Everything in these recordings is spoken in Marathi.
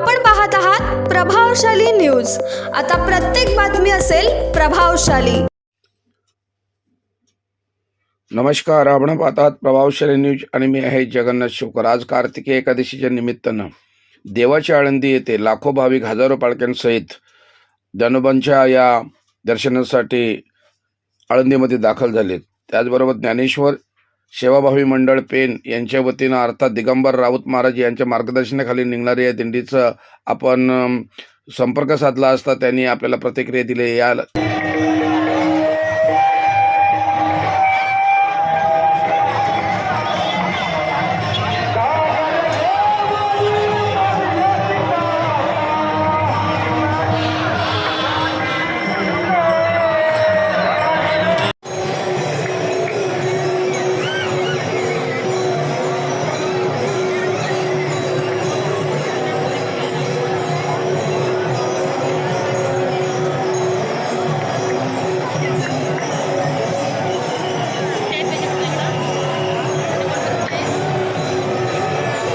आपण पाहत आहात प्रभावशाली न्यूज. आता प्रत्येक बातमी असेल प्रभावशाली. नमस्कार आपण पाहतात प्रभावशाली न्यूज आणि मी आहे जगन्नाथ शिवकर. आज कार्तिकी एकादशीच्या निमित्तानं देवाच्या आळंदी येथे लाखो भाविक हजारो पालख्यांसहित धनुबांच्या या दर्शनासाठी आळंदीमध्ये दाखल झालेत. त्याचबरोबर ज्ञानेश्वर सेवाभावी मंडळ पेन यांच्या वतीनं अर्थात दिगंबर राऊत महाराज यांच्या मार्गदर्शनाखाली निघणाऱ्या या दिंडीचं आपण संपर्क साधला असता त्यांनी आपल्याला प्रतिक्रिया दिली. या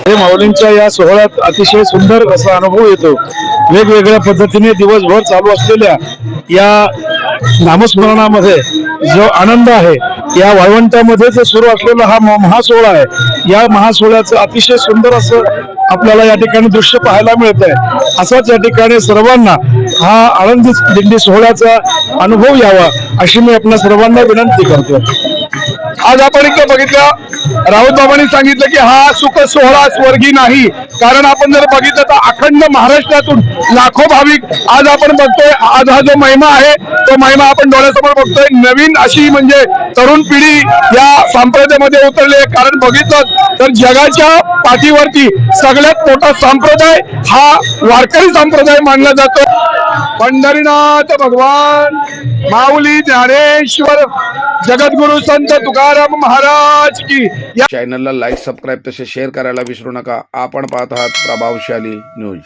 हे माऊलींच्या या सोहळ्यात अतिशय सुंदर असा अनुभव येतो. वेगवेगळ्या पद्धतीने दिवसभर चालू असलेल्या या नामस्मरणामध्ये जो आनंद आहे या वाळवंटामध्ये जे सुरू असलेला हा महासोहळा आहे या महासोहळ्याचं अतिशय सुंदर असं आपल्याला या ठिकाणी दृश्य पाहायला मिळत आहे असाच या ठिकाणी सर्वांना हा आनंदी दिंडी सोहळ्याचा अनुभव यावा अशी मी आपल्या सर्वांना विनंती करतो आज आपण इकडे बघितलं राऊत बाबांनी सांगितलं की हा सुख सोहळा स्वर्गी नाही. कारण आपण जर बघितलं तर अखंड महाराष्ट्रातून लाखो भाविक आज आपण बघतोय आज हा जो महिमा आहे तो महिमा आपण डोळ्यासमोर बघतोय. नवीन अशी म्हणजे तरुण पिढी या संप्रदायामध्ये उतरली आहे. कारण बघितलं तर जगाच्या पाठीवरती सगळ्यात मोठा संप्रदाय हा वारकरी संप्रदाय मानला जातो. पंढरीनाथ भगवान माऊली ज्ञानेश्वर जगद्गुरु संत तुकाराम महाराज की। या चॅनलला लाईक सबस्क्राईब तसे शेअर करायला विसरू नका. आपण पाहत आहात प्रभावशाली न्यूज